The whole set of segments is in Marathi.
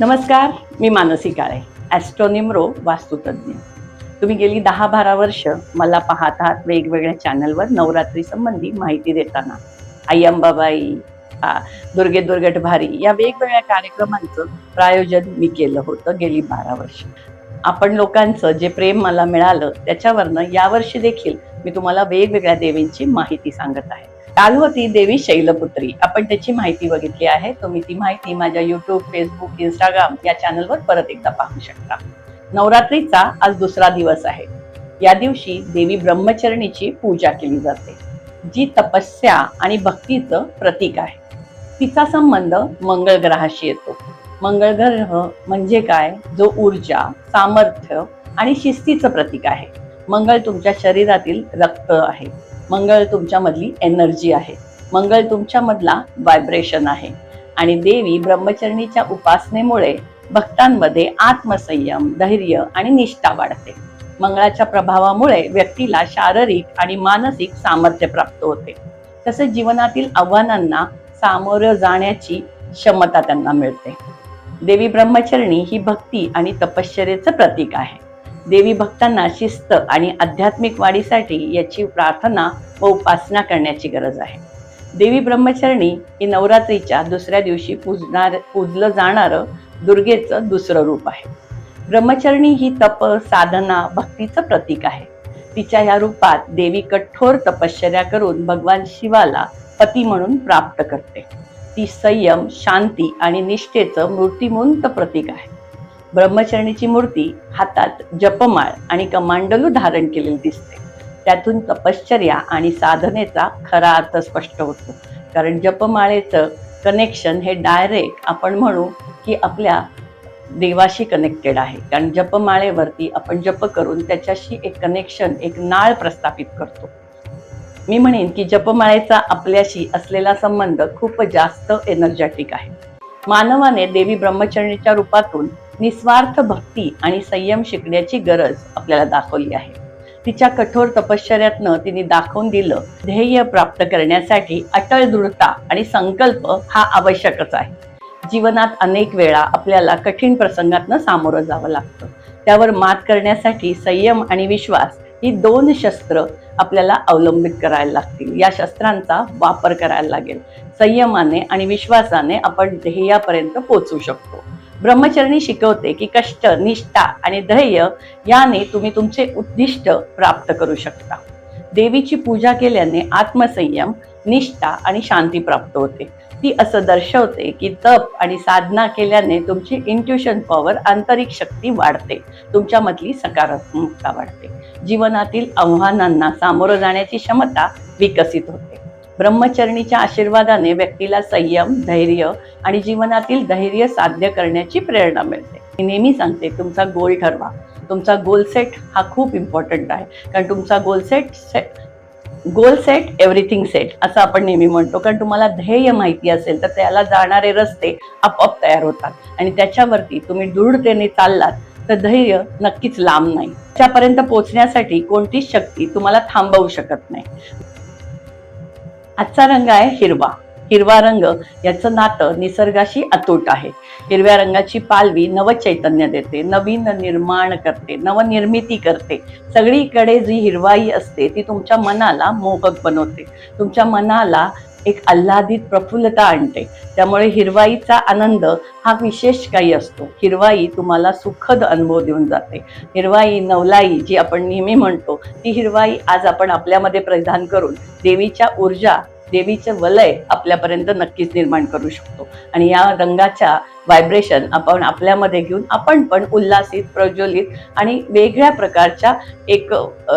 नमस्कार मी मानसी काळे ॲस्ट्रोनिमरो वास्तुतज्ञ. तुम्ही गेली दहा बारा वर्ष मला पाहत आहात वेगवेगळ्या चॅनलवर नवरात्री संबंधी माहिती देताना. आई अंबाबाई दुर्गे दुर्गट भारी या वेगवेगळ्या कार्यक्रमांचं प्रायोजन मी केलं होतं गेली बारा वर्ष. आपण लोकांचं जे प्रेम मला मिळालं त्याच्यावरनं यावर्षी देखील मी तुम्हाला वेगवेगळ्या देवींची माहिती सांगत आहे. काल होती देवी शैलपुत्री. आपण त्याची माहिती बघितली आहे. तुम्ही ती माहिती माझ्या युट्यूब फेसबुक इंस्टाग्राम या चॅनलवर परत एकदा पाहू शकता. नवरात्रीचा आज दुसरा दिवस आहे. या दिवशी देवी ब्रह्मचरणीची पूजा केली जाते. जी तपस्या आणि भक्तीचं प्रतीक आहे. तिचा संबंध मंगळ ग्रहाशी येतो. मंगळ ग्रह म्हणजे काय? जो ऊर्जा सामर्थ्य आणि शिस्तीचं प्रतीक आहे. मंगळ तुमच्या शरीरातील रक्त आहे. मंगळ तुमच्यामधली एनर्जी आहे. मंगळ तुमच्यामधला व्हायब्रेशन आहे. आणि देवी ब्रह्मचरणीच्या उपासनेमुळे भक्तांमध्ये आत्मसंयम धैर्य आणि निष्ठा वाढते. मंगळाच्या प्रभावामुळे व्यक्तीला शारीरिक आणि मानसिक सामर्थ्य प्राप्त होते. तसेच जीवनातील आव्हानांना सामोरं जाण्याची क्षमता त्यांना मिळते. देवी ब्रह्मचरणी ही भक्ती आणि तपश्चर्याचं प्रतीक आहे. देवी भक्तांना शिस्त आणि आध्यात्मिक वाढीसाठी याची प्रार्थना व उपासना करण्याची गरज आहे. देवी ब्रह्मचरणी ही नवरात्रीच्या दुसऱ्या दिवशी पूजणार पूजलं जाणारं दुर्गेचं दुसरं रूप आहे. ब्रह्मचरणी ही तप साधना भक्तीचं प्रतीक आहे. तिच्या या रूपात देवी कठोर तपश्चर्या करून भगवान शिवाला पती म्हणून प्राप्त करते. ती संयम शांती आणि निष्ठेचं मूर्तिमंत प्रतीक आहे. ब्रह्मचरणीची मूर्ती हातात जपमाळ आणि कमांडलू धारण केलेली दिसते. त्यातून तपश्चर्या आणि साधनेचा खरा अर्थ स्पष्ट होतो. कारण जपमाळेचं कनेक्शन हे डायरेक्ट आपण म्हणू की आपल्या देवाशी कनेक्टेड आहे. कारण जपमाळेवरती आपण जप करून त्याच्याशी एक कनेक्शन एक नाळ प्रस्थापित करतो. मी म्हणेन की जपमाळेचा आपल्याशी असलेला संबंध खूप जास्त एनर्जेटिक आहे. मानवाने देवी ब्रह्मचरणीच्या रूपातून निस्वार्थ भक्ती आणि संयम शिकण्याची गरज आपल्याला दाखवली आहे. तिच्या कठोर तपश्चर्यातनं तिने दाखवून दिलं ध्येय प्राप्त करण्यासाठी अटळ दृढता आणि संकल्प हा आवश्यकच आहे. जीवनात अनेक वेळा आपल्याला कठीण प्रसंगातनं सामोरं जावं लागतं. त्यावर मात करण्यासाठी संयम आणि विश्वास ही दोन शस्त्र आपल्याला अवलंबित करायला लागतील. या शस्त्रांचा वापर करायला लागेल. संयमाने आणि विश्वासाने आपण ध्येयापर्यंत पोचू शकतो. ब्रह्मचरणी शिकवते की कष्ट निष्ठा आणि ध्येय याने तुम्ही तुमचे उद्दिष्ट प्राप्त करू शकता. देवीची पूजा केल्याने आत्मसंयम निष्ठा आणि शांती प्राप्त होते. ती असं दर्शवते की तप आणि साधना केल्याने तुमची इंट्युशन पॉवर आंतरिक शक्ती वाढते. तुमच्यामधली सकारात्मकता वाढते. जीवनातील आव्हानांना सामोरं जाण्याची क्षमता विकसित होते. ब्रह्मचरणीच्या आशीर्वादाने व्यक्तीला संयम धैर्य आणि जीवनातील धैर्य साध्य करण्याची प्रेरणा मिळते. मी नेहमी सांगते तुमचा गोल ठरवा. तुमचा गोल सेट हा खूप इम्पॉर्टंट आहे. कारण तुमचा goal set set goal set everything set असं आपण नेहमी म्हणतो. कारण तुम्हाला ध्येय माहिती असेल तर त्याला जाणारे रस्ते आपोआप तयार होतात. आणि त्याच्यावरती तुम्ही दृढतेने चाललात तर धैर्य नक्कीच लांब नाही. त्यापर्यंत पोहोचण्यासाठी कोणतीच शक्ती तुम्हाला थांबवू शकत नाही. आजचा रंग आहे हिरवा. हिरवा रंग याचं नातं निसर्गाशी अतूट आहे. हिरव्या रंगाची पालवी नवचैतन्य देते नवीन निर्माण करते नवनिर्मिती करते. सगळीकडे जी हिरवाई असते ती तुमच्या मनाला मोहक बनवते. तुमच्या मनाला एक आल्हादित प्रफुल्लता आणते. त्यामुळे हिरवाईचा आनंद हा विशेष काही असतो. हिरवाई तुम्हाला सुखद अनुभव देऊन जाते. हिरवाई नवलाई जी आपण नेहमी म्हणतो ती हिरवाई आज आपण आपल्यामध्ये परिधान करून देवीच्या ऊर्जा देवीचं वलय आपल्यापर्यंत नक्कीच निर्माण करू शकतो. आणि या रंगाच्या व्हायब्रेशन आपण आपल्यामध्ये घेऊन आपण पण उल्हासित प्रज्वलित आणि वेगळ्या प्रकारच्या एक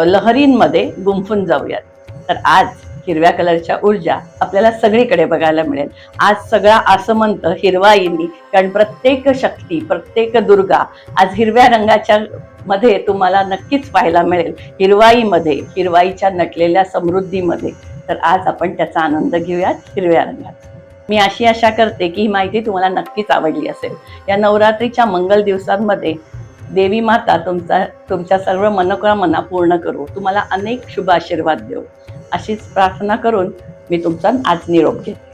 लहरींमध्ये गुंफून जाऊयात. तर आज हिरव्या कलरच्या ऊर्जा आपल्याला सगळीकडे बघायला मिळेल. आज सगळा आसमंत हिरवाईनी कारण प्रत्येक शक्ती प्रत्येक दुर्गा आज हिरव्या रंगाच्या मध्ये तुम्हाला नक्कीच पाहायला मिळेल. हिरवाईमध्ये हिरवाईच्या नटलेल्या समृद्धीमध्ये. तर आज आपण त्याचा आनंद घेऊयात हिरव्या रंगात. मी अशी आशा करते की ही माहिती तुम्हाला नक्कीच आवडली असेल. या नवरात्रीच्या मंगल दिवसांमध्ये देवी माता तुमचा तुमच्या सर्व मनोकामना पूर्ण करू. तुम्हाला अनेक शुभ आशीर्वाद देऊ. अशीच प्रार्थना करून मी तुमचा आज निरोप घेते.